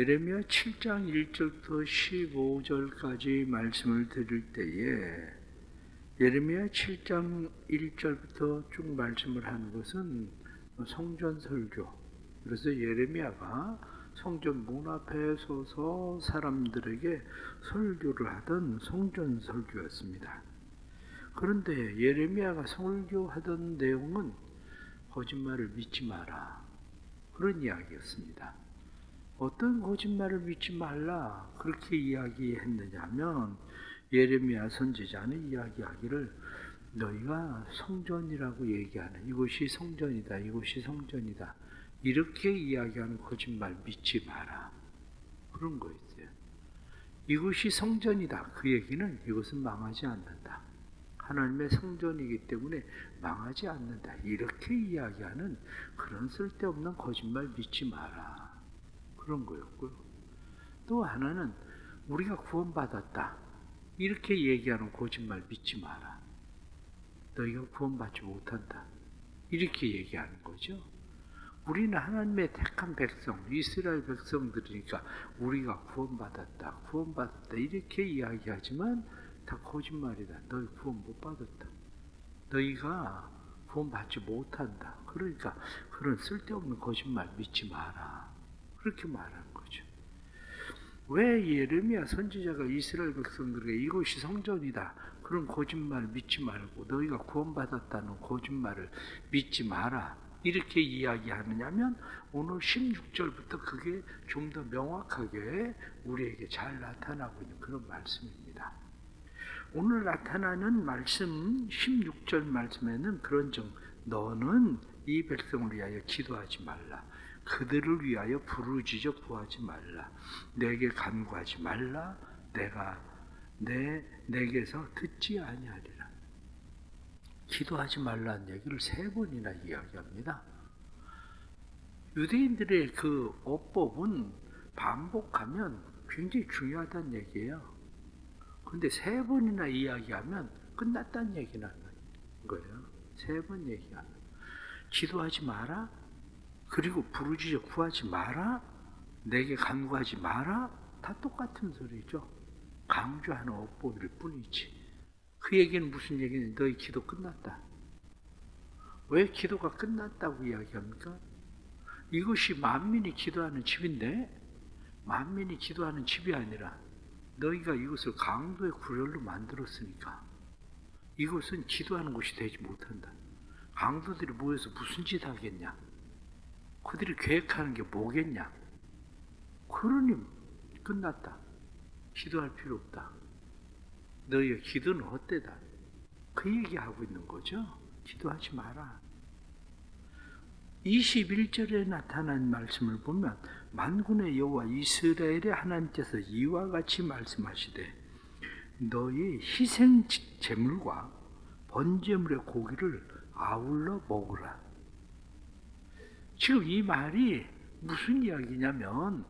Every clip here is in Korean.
예레미야 7장 1절부터 15절까지 말씀을 드릴 때에 예레미야 7장 1절부터 쭉 말씀을 하는 것은 성전 설교. 그래서 예레미야가 성전 문 앞에 서서 사람들에게 설교를 하던 성전 설교였습니다. 그런데 예레미야가 설교하던 내용은 거짓말을 믿지 마라. 그런 이야기였습니다. 어떤 거짓말을 믿지 말라 그렇게 이야기했느냐 하면 예레미야 선지자는 이야기하기를 너희가 성전이라고 얘기하는 이곳이 성전이다 이곳이 성전이다 이렇게 이야기하는 거짓말 믿지 마라. 그런 거였어요. 이곳이 성전이다. 그 얘기는 이것은 망하지 않는다. 하나님의 성전이기 때문에 망하지 않는다. 이렇게 이야기하는 그런 쓸데없는 거짓말 믿지 마라 그런 거였고요. 또 하나는 우리가 구원받았다. 이렇게 얘기하는 거짓말 믿지 마라. 너희가 구원받지 못한다. 이렇게 얘기하는 거죠. 우리는 하나님의 택한 백성, 이스라엘 백성들이니까 우리가 구원받았다, 구원받았다 이렇게 이야기하지만 다 거짓말이다. 너희 구원 못 받았다. 너희가 구원받지 못한다. 그러니까 그런 쓸데없는 거짓말 믿지 마라. 그렇게 말하는 거죠. 왜 예레미야 선지자가 이스라엘 백성들에게 이곳이 성전이다. 그런 거짓말 믿지 말고 너희가 구원받았다는 거짓말을 믿지 마라. 이렇게 이야기하느냐면 오늘 16절부터 그게 좀 더 명확하게 우리에게 잘 나타나고 있는 그런 말씀입니다. 오늘 나타나는 말씀 16절 말씀에는 그런 정 너는 이 백성을 위하여 기도하지 말라. 그들을 위하여 부르짖어 구하지 말라. 내게 간구하지 말라. 내가 내 내게서 듣지 아니하리라. 기도하지 말라는 얘기를 세 번이나 이야기합니다. 유대인들의 그 어법은 반복하면 굉장히 중요하다는 얘기예요. 근데 세 번이나 이야기하면 끝났다는 얘기는 거예요. 세 번 얘기하면. 기도하지 마라. 그리고 부르짖어 구하지 마라. 내게 간구하지 마라. 다 똑같은 소리죠. 강조하는 어법일 뿐이지. 그 얘기는 무슨 얘기냐? 너희 기도 끝났다. 왜 기도가 끝났다고 이야기합니까? 이것이 만민이 기도하는 집인데 만민이 기도하는 집이 아니라 너희가 이것을 강도의 구렬로 만들었으니까 이것은 기도하는 곳이 되지 못한다. 강도들이 모여서 무슨 짓 하겠냐? 그들이 계획하는 게 뭐겠냐? 그러니 끝났다. 기도할 필요 없다. 너희의 기도는 헛되다. 그 얘기하고 있는 거죠. 기도하지 마라. 21절에 나타난 말씀을 보면 만군의 여호와 이스라엘의 하나님께서 이와 같이 말씀하시되 너희 희생 제물과 번제물의 고기를 아울러 먹으라. 지금 이 말이 무슨 이야기냐면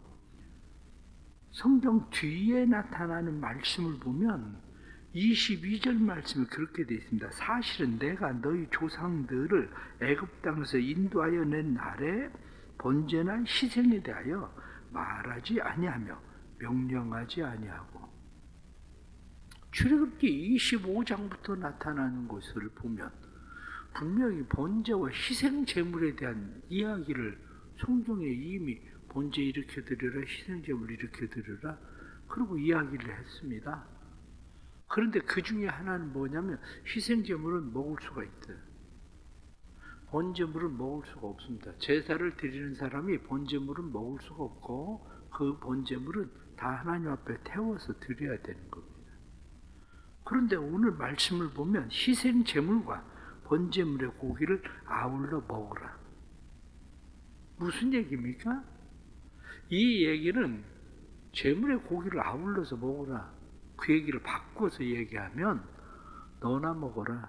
성경 뒤에 나타나는 말씀을 보면 22절 말씀이 그렇게 되어 있습니다. 사실은 내가 너희 조상들을 애굽 땅에서 인도하여 낸 날에 번제나 희생에 대하여 말하지 아니하며 명령하지 아니하고 출애굽기 25장부터 나타나는 것을 보면 분명히 번제와 희생 제물에 대한 이야기를 성경에 이미 번제 이렇게 드려라 희생 제물 이렇게 드려라 그리고 이야기를 했습니다. 그런데 그 중에 하나는 뭐냐면 희생 제물은 먹을 수가 있다. 번제물은 먹을 수가 없습니다. 제사를 드리는 사람이 번제물은 먹을 수가 없고 그 번제물은 다 하나님 앞에 태워서 드려야 되는 겁니다. 그런데 오늘 말씀을 보면 희생 제물과 번제물의 고기를 아울러 먹으라. 무슨 얘기입니까? 이 얘기는 제물의 고기를 아울러서 먹으라. 그 얘기를 바꿔서 얘기하면 너나 먹어라.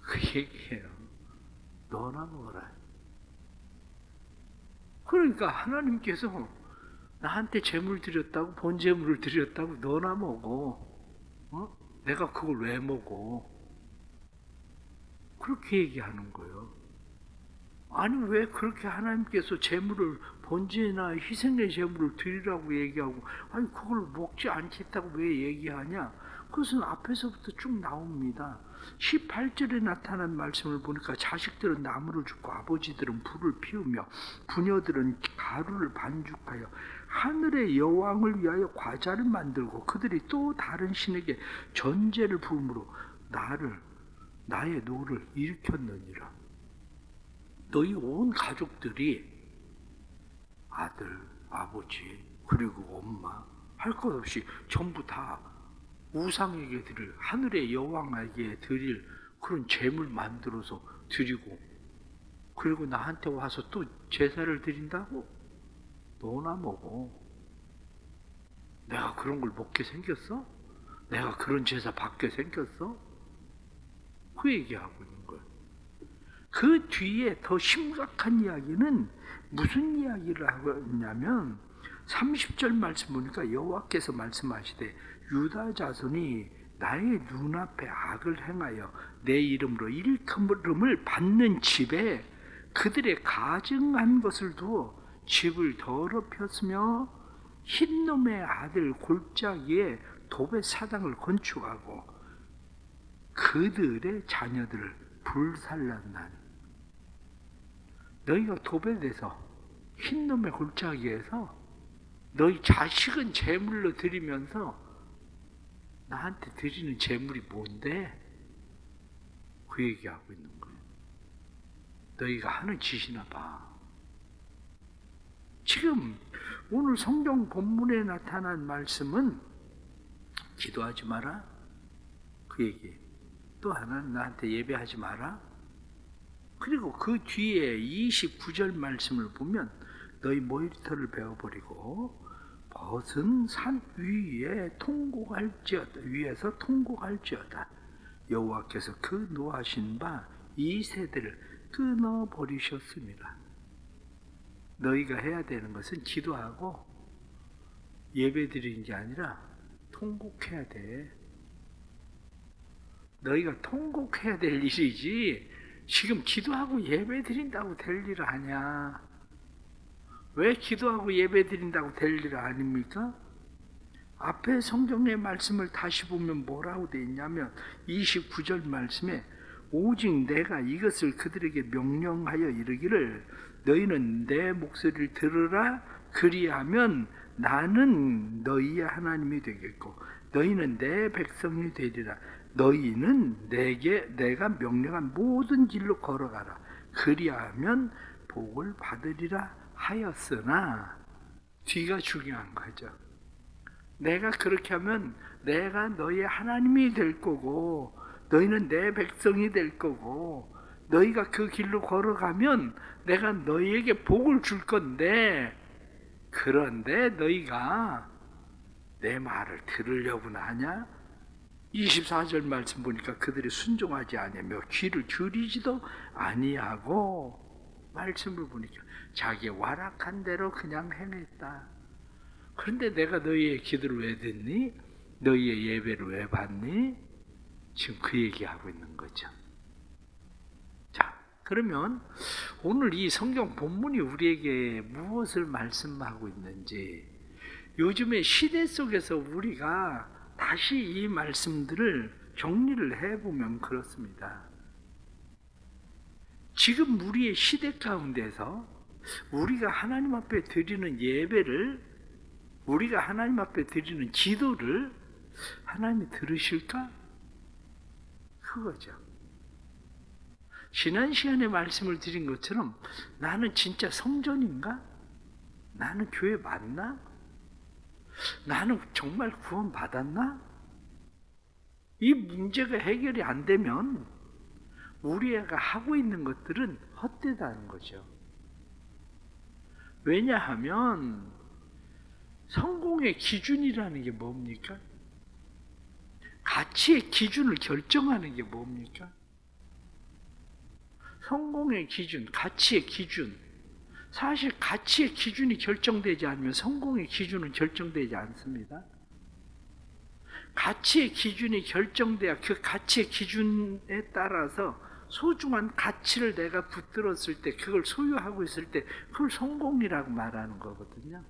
그 얘기예요. 너나 먹어라. 그러니까 하나님께서 나한테 재물 드렸다고 본재물을 드렸다고 너나 먹어. 어? 내가 그걸 왜 먹어? 그렇게 얘기하는 거예요. 아니 왜 그렇게 하나님께서 재물을 번제나 희생의 제물을 드리라고 얘기하고 아니 그걸 먹지 않겠다고 왜 얘기하냐? 그것은 앞에서부터 쭉 나옵니다. 18절에 나타난 말씀을 보니까 자식들은 나무를 줍고 아버지들은 불을 피우며 부녀들은 가루를 반죽하여 하늘의 여왕을 위하여 과자를 만들고 그들이 또 다른 신에게 전제를 부음으로 나를 나의 노를 일으켰느니라. 너희 온 가족들이 아들, 아버지, 그리고 엄마 할 것 없이 전부 다 우상에게 드릴 하늘의 여왕에게 드릴 그런 재물 만들어서 드리고 그리고 나한테 와서 또 제사를 드린다고 너나 먹어. 내가 그런 걸 먹게 생겼어? 내가 그런 제사 받게 생겼어? 그 얘기하고 있는 거예요. 그 뒤에 더 심각한 이야기는 무슨 이야기를 하고 있냐면 30절 말씀 보니까 여호와께서 말씀하시되 유다 자손이 나의 눈앞에 악을 행하여 내 이름으로 일컬음을 받는 집에 그들의 가증한 것을 두어 집을 더럽혔으며 흰놈의 아들 골짜기에 도배 사당을 건축하고 그들의 자녀들을 불살랐나니 너희가 도배돼서 흰놈의 골짜기에서 너희 자식은 제물로 드리면서 나한테 드리는 제물이 뭔데? 그 얘기하고 있는 거예요. 너희가 하는 짓이나 봐. 지금 오늘 성경 본문에 나타난 말씀은 기도하지 마라. 그 얘기. 또 하나는 나한테 예배하지 마라. 그리고 그 뒤에 29절 말씀을 보면 너희 모이터를 베어버리고 벗은 산 위에 통곡할지어다 위에서 통곡할지어다 여호와께서 그 노하신 바 이 세대를 끊어 버리셨습니다. 너희가 해야 되는 것은 기도하고 예배 드리는 게 아니라 통곡해야 돼. 너희가 통곡해야 될 일이지 지금 기도하고 예배 드린다고 될 일 아니야. 왜 기도하고 예배 드린다고 될 일 아닙니까? 앞에 성경의 말씀을 다시 보면 뭐라고 돼 있냐면 29절 말씀에 오직 내가 이것을 그들에게 명령하여 이르기를 너희는 내 목소리를 들으라 그리하면 나는 너희의 하나님이 되겠고 너희는 내 백성이 되리라 너희는 내게 내가 명령한 모든 길로 걸어가라 그리하면 복을 받으리라 하였으나 뒤가 중요한 거죠. 내가 그렇게 하면 내가 너희의 하나님이 될 거고 너희는 내 백성이 될 거고 너희가 그 길로 걸어가면 내가 너희에게 복을 줄 건데 그런데 너희가 내 말을 들으려고는 하냐? 24절 말씀 보니까 그들이 순종하지 아니하며 귀를 들이지도 아니하고 말씀을 보니까 자기 와락한 대로 그냥 행했다. 그런데 내가 너희의 기도를 왜 듣니? 너희의 예배를 왜 받니? 지금 그 얘기하고 있는 거죠. 자, 그러면 오늘 이 성경 본문이 우리에게 무엇을 말씀하고 있는지 요즘의 시대 속에서 우리가 다시 이 말씀들을 정리를 해보면 그렇습니다. 지금 우리의 시대 가운데서 우리가 하나님 앞에 드리는 예배를 우리가 하나님 앞에 드리는 기도를 하나님이 들으실까? 그거죠. 지난 시간에 말씀을 드린 것처럼 나는 진짜 성전인가? 나는 교회 맞나? 나는 정말 구원 받았나? 이 문제가 해결이 안 되면 우리가 하고 있는 것들은 헛되다는 거죠. 왜냐하면 성공의 기준이라는 게 뭡니까? 가치의 기준을 결정하는 게 뭡니까? 성공의 기준, 가치의 기준. 사실 가치의 기준이 결정되지 않으면 성공의 기준은 결정되지 않습니다. 가치의 기준이 결정돼야 그 가치의 기준에 따라서 소중한 가치를 내가 붙들었을 때, 그걸 소유하고 있을 때, 그걸 성공이라고 말하는 거거든요.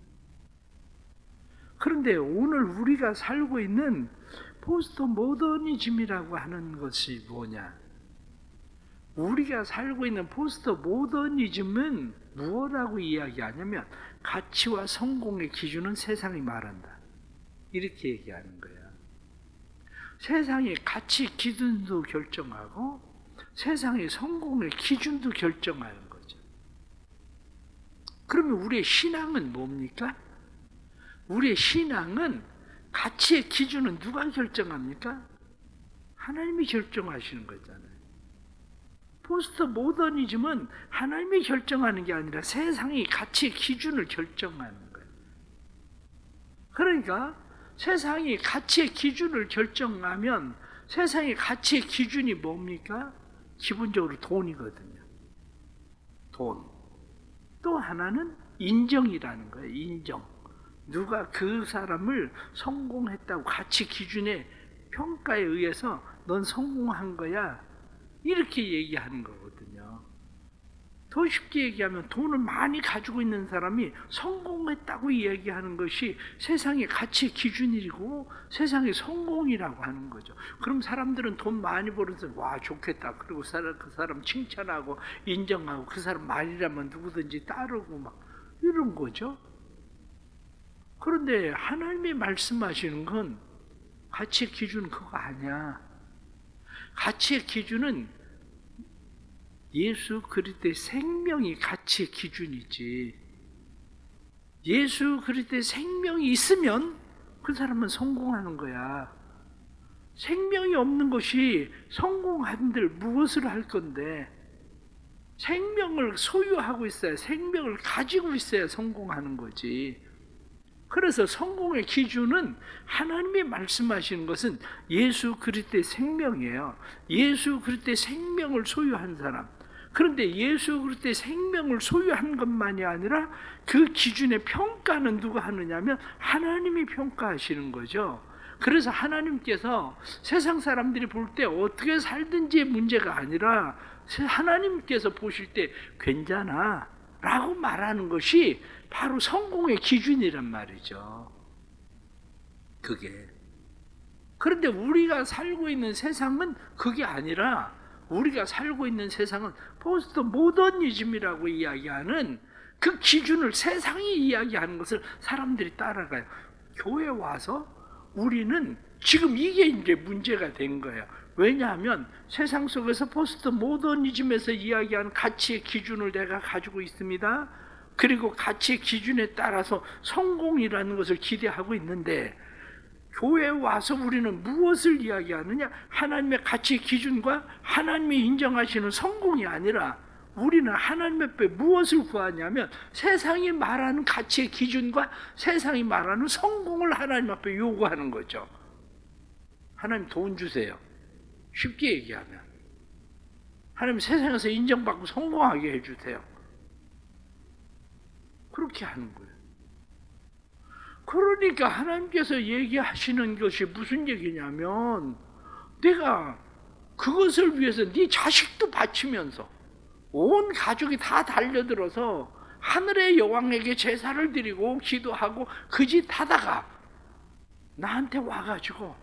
그런데 오늘 우리가 살고 있는 포스트 모더니즘이라고 하는 것이 뭐냐? 우리가 살고 있는 포스트 모더니즘은 무엇라고 이야기하냐면 가치와 성공의 기준은 세상이 말한다. 이렇게 얘기하는 거야. 세상의 가치 기준도 결정하고 세상의 성공의 기준도 결정하는 거죠. 그러면 우리의 신앙은 뭡니까? 우리의 신앙은 가치의 기준은 누가 결정합니까? 하나님이 결정하시는 거잖아요. 포스트 모더니즘은 하나님이 결정하는 게 아니라 세상이 가치의 기준을 결정하는 거예요. 그러니까 세상이 가치의 기준을 결정하면 세상의 가치의 기준이 뭡니까? 기본적으로 돈이거든요. 돈. 또 하나는 인정이라는 거예요. 인정. 누가 그 사람을 성공했다고 가치 기준의 평가에 의해서 넌 성공한 거야. 이렇게 얘기하는 거거든요. 더 쉽게 얘기하면 돈을 많이 가지고 있는 사람이 성공했다고 이야기하는 것이 세상의 가치 기준이고 세상의 성공이라고 하는 거죠. 그럼 사람들은 돈 많이 벌어서 와 좋겠다. 그리고 그 사람 칭찬하고 인정하고 그 사람 말이라면 누구든지 따르고 막 이런 거죠. 그런데 하나님이 말씀하시는 건 가치의 기준 그거 아니야. 가치의 기준은 예수 그리스도의 생명이 가치의 기준이지. 예수 그리스도의 생명이 있으면 그 사람은 성공하는 거야. 생명이 없는 것이 성공한들 무엇을 할 건데 생명을 소유하고 있어야 생명을 가지고 있어야 성공하는 거지. 그래서 성공의 기준은 하나님이 말씀하시는 것은 예수 그리스도의 생명이에요. 예수 그리스도의 생명을 소유한 사람. 그런데 예수 그리스도의 생명을 소유한 것만이 아니라 그 기준의 평가는 누가 하느냐면 하나님이 평가하시는 거죠. 그래서 하나님께서 세상 사람들이 볼 때 어떻게 살든지 문제가 아니라 하나님께서 보실 때 괜찮아 라고 말하는 것이 바로 성공의 기준이란 말이죠. 그게. 그런데 우리가 살고 있는 세상은 그게 아니라 우리가 살고 있는 세상은 포스트 모더니즘이라고 이야기하는 그 기준을 세상이 이야기하는 것을 사람들이 따라가요. 교회 와서 우리는 지금 이게 이제 문제가 된 거예요. 왜냐하면 세상 속에서 포스트 모더니즘에서 이야기하는 가치의 기준을 내가 가지고 있습니다. 그리고 가치의 기준에 따라서 성공이라는 것을 기대하고 있는데 교회에 와서 우리는 무엇을 이야기하느냐? 하나님의 가치 기준과 하나님이 인정하시는 성공이 아니라 우리는 하나님 앞에 무엇을 구하냐면 세상이 말하는 가치의 기준과 세상이 말하는 성공을 하나님 앞에 요구하는 거죠. 하나님 돈 주세요. 쉽게 얘기하면. 하나님 세상에서 인정받고 성공하게 해주세요. 그렇게 하는 거예요. 그러니까 하나님께서 얘기하시는 것이 무슨 얘기냐면 내가 그것을 위해서 네 자식도 바치면서 온 가족이 다 달려들어서 하늘의 여왕에게 제사를 드리고 기도하고 그 짓 하다가 나한테 와가지고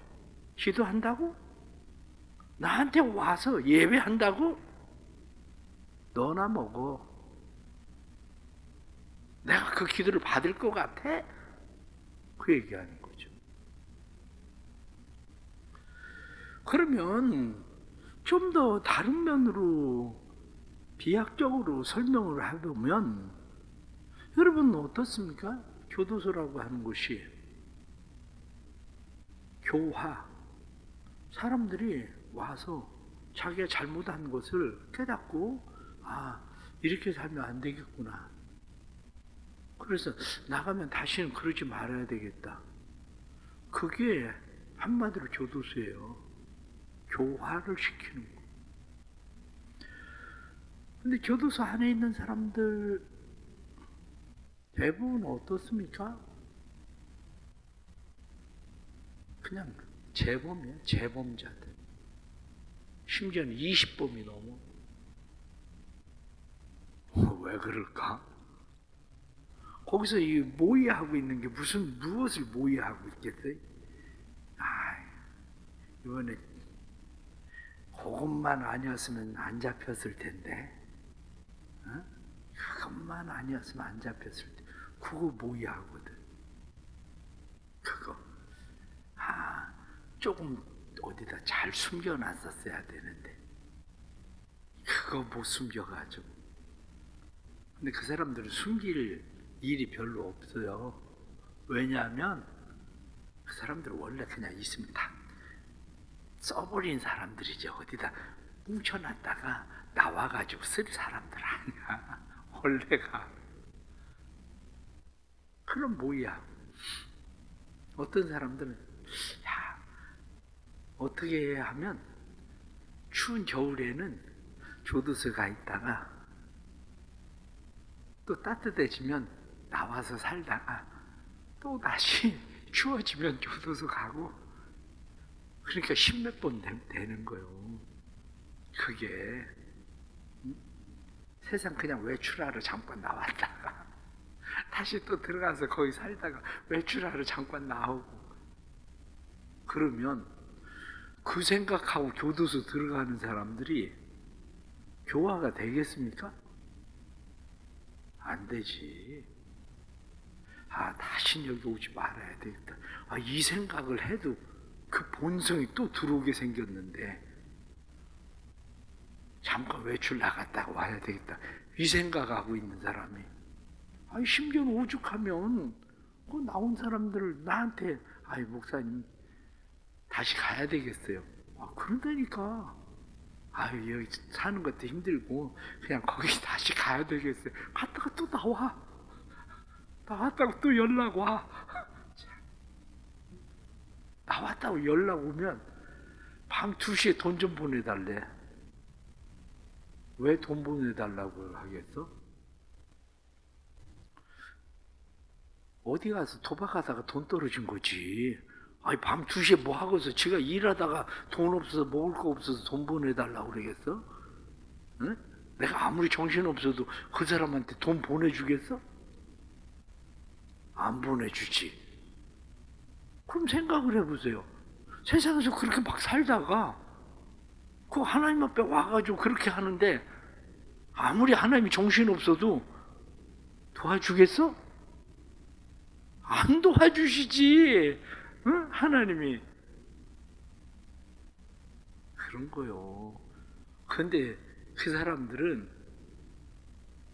기도한다고? 나한테 와서 예배한다고? 너나 먹어. 내가 그 기도를 받을 것 같아? 그 얘기하는 거죠. 그러면 좀 더 다른 면으로 비약적으로 설명을 해보면 여러분 어떻습니까? 교도소라고 하는 곳이 교화 사람들이 와서 자기가 잘못한 것을 깨닫고 아 이렇게 살면 안 되겠구나 그래서 나가면 다시는 그러지 말아야 되겠다. 그게 한마디로 교도소예요. 교화를 시키는 거. 근데 교도소 안에 있는 사람들 대부분 어떻습니까? 그냥 재범이에요. 재범자들. 심지어는 20범이 넘어. 어, 왜 그럴까? 거기서 이 모의하고 있는 게 무슨 무엇을 모의하고 있겠어요? 아, 이번에 그것만 아니었으면 안 잡혔을 텐데, 어? 그것만 아니었으면 안 잡혔을 때, 그거 모의하거든. 그거 아 조금 어디다 잘 숨겨놨었어야 되는데 그거 못 숨겨가지고 근데 그 사람들은 숨길 일이 별로 없어요. 왜냐하면 그 사람들은 원래 그냥 있으면 다 써버린 사람들이지 어디다 뭉쳐놨다가 나와가지고 쓸 사람들 아니야. 원래가. 그럼 뭐야? 어떤 사람들은 야 어떻게 하면 추운 겨울에는 조두서 가 있다가 또 따뜻해지면 나와서 살다가 또 다시 추워지면 조두서 가고 그러니까 십몇 번 되- 되는 거요. 그게 응? 세상 그냥 외출하러 잠깐 나왔다가 다시 또 들어가서 거기 살다가 외출하러 잠깐 나오고 그러면 그 생각하고 교도소 들어가는 사람들이 교화가 되겠습니까? 안 되지. 아, 다신 여기 오지 말아야 되겠다. 아, 이 생각을 해도 그 본성이 또 들어오게 생겼는데 잠깐 외출 나갔다가 와야 되겠다. 이 생각하고 있는 사람이 아니 심지어는 오죽하면 그 나온 사람들을 나한테 아이 목사님 다시 가야 되겠어요. 아 그런다니까. 아유 여기 사는 것도 힘들고 그냥 거기 다시 가야 되겠어요. 갔다가 또 나와. 나왔다고 또 연락 와. 나왔다고 연락 오면 밤 2시에 돈 좀 보내달래. 왜 돈 보내달라고 하겠어? 어디 가서 도박하다가 돈 떨어진 거지. 아니, 밤 2시에 뭐 하고서 지가 일하다가 돈 없어서 먹을 거 없어서 돈 보내달라고 그러겠어? 응? 내가 아무리 정신 없어도 그 사람한테 돈 보내주겠어? 안 보내주지. 그럼 생각을 해보세요. 세상에서 그렇게 막 살다가 그 하나님 앞에 와가지고 그렇게 하는데 아무리 하나님이 정신 없어도 도와주겠어? 안 도와주시지. 응? 하나님이 그런 거요. 근데 그 사람들은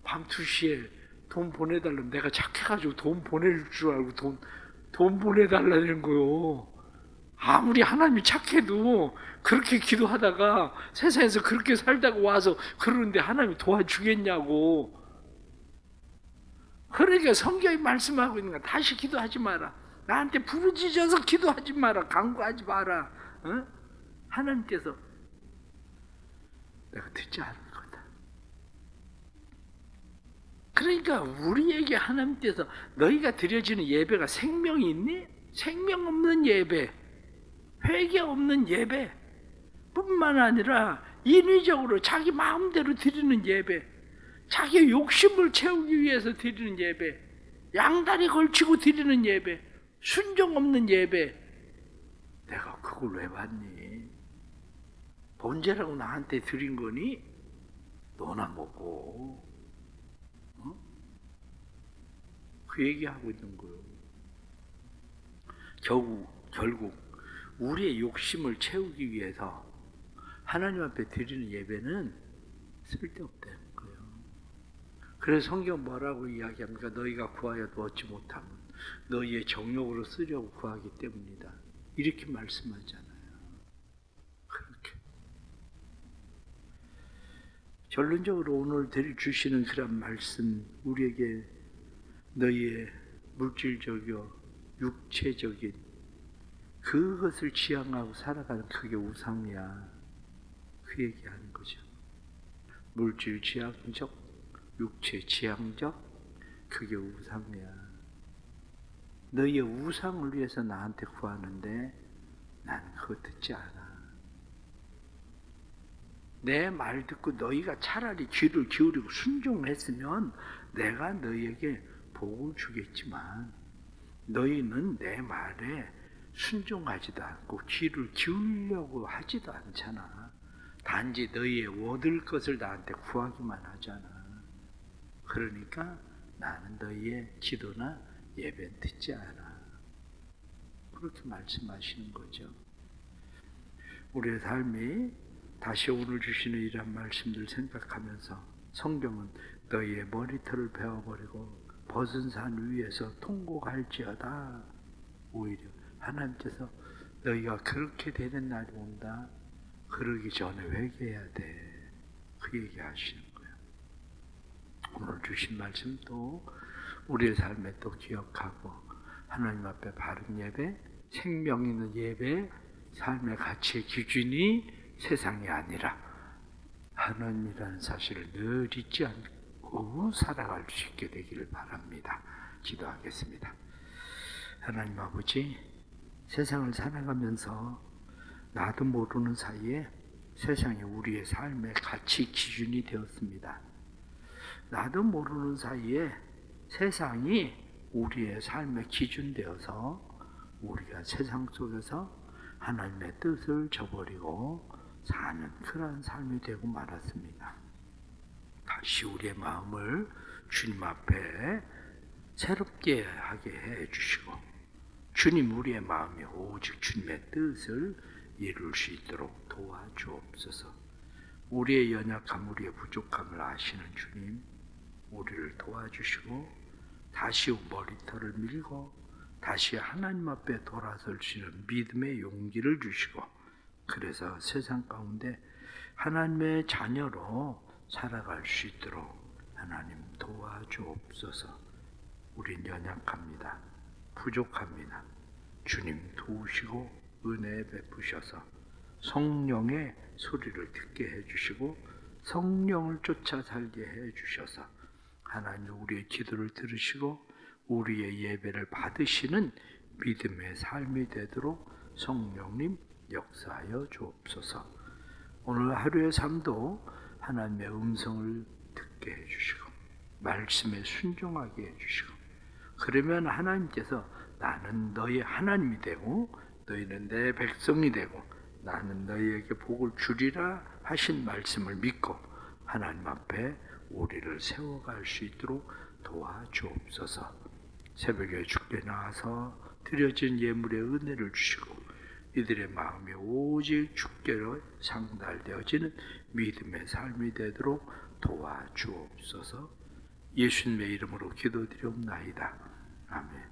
밤 2시에 돈 보내달라면 내가 착해가지고 돈 보낼 줄 알고 돈, 돈 보내달라는 거요. 아무리 하나님이 착해도 그렇게 기도하다가 세상에서 그렇게 살다가 와서 그러는데 하나님이 도와주겠냐고. 그러니까 성경이 말씀하고 있는 거야. 다시 기도하지 마라. 나한테 부르짖어서 기도하지 마라. 강구하지 마라. 어? 하나님께서 내가 듣지 않을 거다. 그러니까 우리에게 하나님께서 너희가 드려지는 예배가 생명이 있니? 생명 없는 예배, 회개 없는 예배 뿐만 아니라 인위적으로 자기 마음대로 드리는 예배, 자기 욕심을 채우기 위해서 드리는 예배, 양다리 걸치고 드리는 예배, 순종 없는 예배. 내가 그걸 왜 받니? 본제라고 나한테 드린 거니? 너나 먹고. 어? 그 얘기하고 있는 거예요. 결국, 결국 우리의 욕심을 채우기 위해서 하나님 앞에 드리는 예배는 쓸데없다는 거예요. 그래서 성경 뭐라고 이야기합니까? 너희가 구하여도 얻지 못하면 너희의 정욕으로 쓰려고 구하기 때문이다. 이렇게 말씀하잖아요. 그렇게. 결론적으로 오늘 드릴 주시는 그런 말씀 우리에게 너희의 물질적이요 육체적인 그것을 지향하고 살아가는 그게 우상이야. 그 얘기하는 거죠. 물질 지향적, 육체 지향적, 그게 우상이야. 너희의 우상을 위해서 나한테 구하는데 나는 그거 듣지 않아. 내 말 듣고 너희가 차라리 귀를 기울이고 순종했으면 내가 너희에게 복을 주겠지만 너희는 내 말에 순종하지도 않고 귀를 기울이려고 하지도 않잖아. 단지 너희의 얻을 것을 나한테 구하기만 하잖아. 그러니까 나는 너희의 기도나 예배는 듣지 않아. 그렇게 말씀하시는 거죠. 우리의 삶이 다시 오늘 주시는 이런 말씀들 생각하면서 성경은 너희의 머리털을 베어버리고 벗은 산 위에서 통곡할지어다. 오히려 하나님께서 너희가 그렇게 되는 날이 온다. 그러기 전에 회개해야 돼. 그 얘기 하시는 거예요. 오늘 주신 말씀도 우리의 삶에 또 기억하고 하나님 앞에 바른 예배, 생명 있는 예배, 삶의 가치의 기준이 세상이 아니라 하나님이라는 사실을 늘 잊지 않 고 살아갈 수 있게 되기를 바랍니다. 기도하겠습니다. 하나님 아버지, 세상을 살아가면서 나도 모르는 사이에 세상이 우리의 삶의 가치 기준이 되었습니다. 나도 모르는 사이에 세상이 우리의 삶의 기준 되어서 우리가 세상 속에서 하나님의 뜻을 저버리고 사는 그러한 삶이 되고 말았습니다. 다시 우리의 마음을 주님 앞에 새롭게 하게 해 주시고 주님 우리의 마음이 오직 주님의 뜻을 이룰 수 있도록 도와주옵소서. 우리의 연약함, 우리의 부족함을 아시는 주님, 우리를 도와주시고 다시 머리털을 밀고 다시 하나님 앞에 돌아설 수 있는 믿음의 용기를 주시고 그래서 세상 가운데 하나님의 자녀로 살아갈 수 있도록 하나님 도와주옵소서. 우린 연약합니다. 부족합니다. 주님 도우시고 은혜 베푸셔서 성령의 소리를 듣게 해주시고 성령을 쫓아 살게 해주셔서 하나님 우리의 기도를 들으시고 우리의 예배를 받으시는 믿음의 삶이 되도록 성령님 역사하여 주옵소서. 오늘 하루의 삶도 하나님의 음성을 듣게 해주시고 말씀에 순종하게 해주시고 그러면 하나님께서 나는 너희 하나님이 되고 너희는 내 백성이 되고 나는 너희에게 복을 주리라 하신 말씀을 믿고 하나님 앞에 우리를 세워갈 수 있도록 도와주옵소서. 새벽에 죽게 나와서 드려진 예물의 은혜를 주시고 이들의 마음이 오직 주께로 상달되어지는 믿음의 삶이 되도록 도와주옵소서. 예수님의 이름으로 기도드리옵나이다. 아멘.